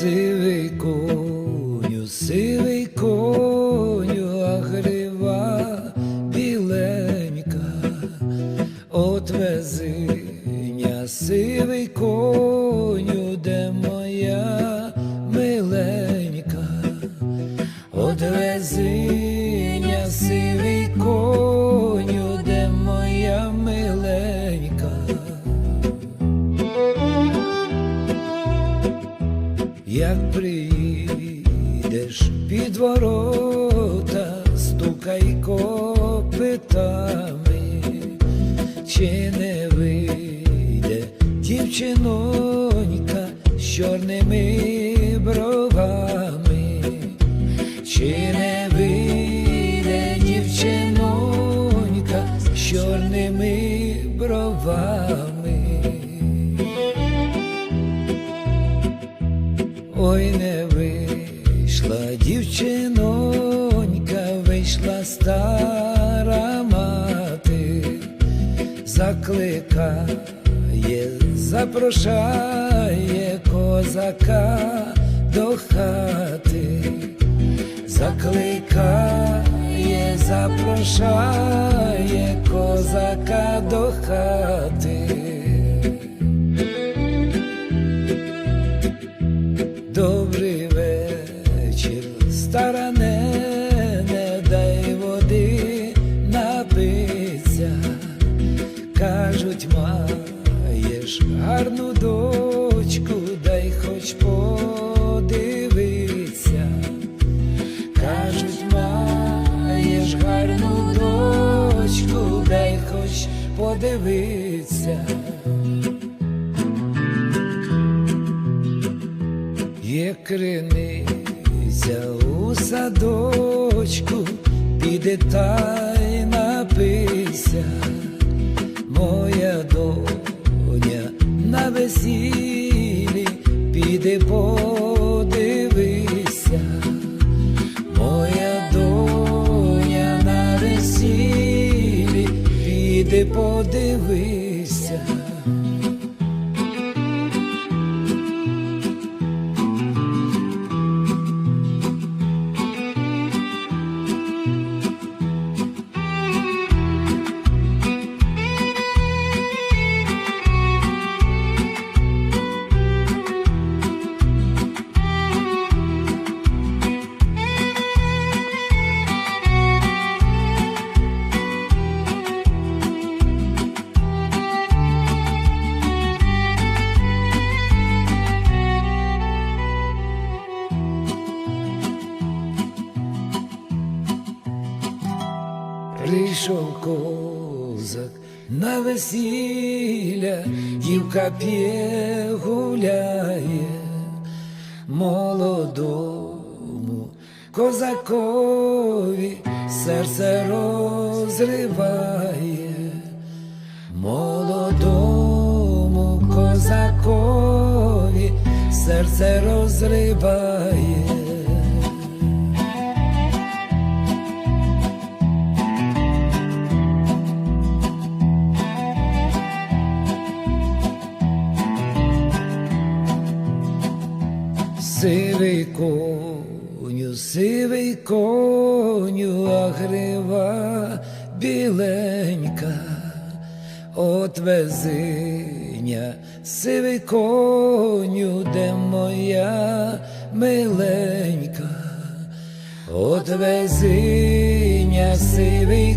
Сивий коню, сивий Як приїдеш під ворота, стукай копитами, чи не вийде дівчинонька з чорними бровами, чи не вийде дівчинонька з чорними бровами. Ой, не вийшла. Дівчинонька, вийшла стара мати, закликає, запрошає козака до хати, закликає, запрошає козака до хати. Стара нене, дай води напиться. Кажуть, маєш гарну дочку, дай хоч подивиться. Кажуть, маєш гарну дочку, дай хоч подивиться. Є криниця садочку, піде та й напися, моя доня на весіллі, піде подивися, моя доня на весіллі, піде подивися. Прийшов козак на весілля, дівка п'є гуляє, молодому козакові серце розриває, молодому козакові серце розриває. Сивий коню, сивий коню, а грива біленька, от везиня, сивий коню, де моя миленька, от везиня, сивий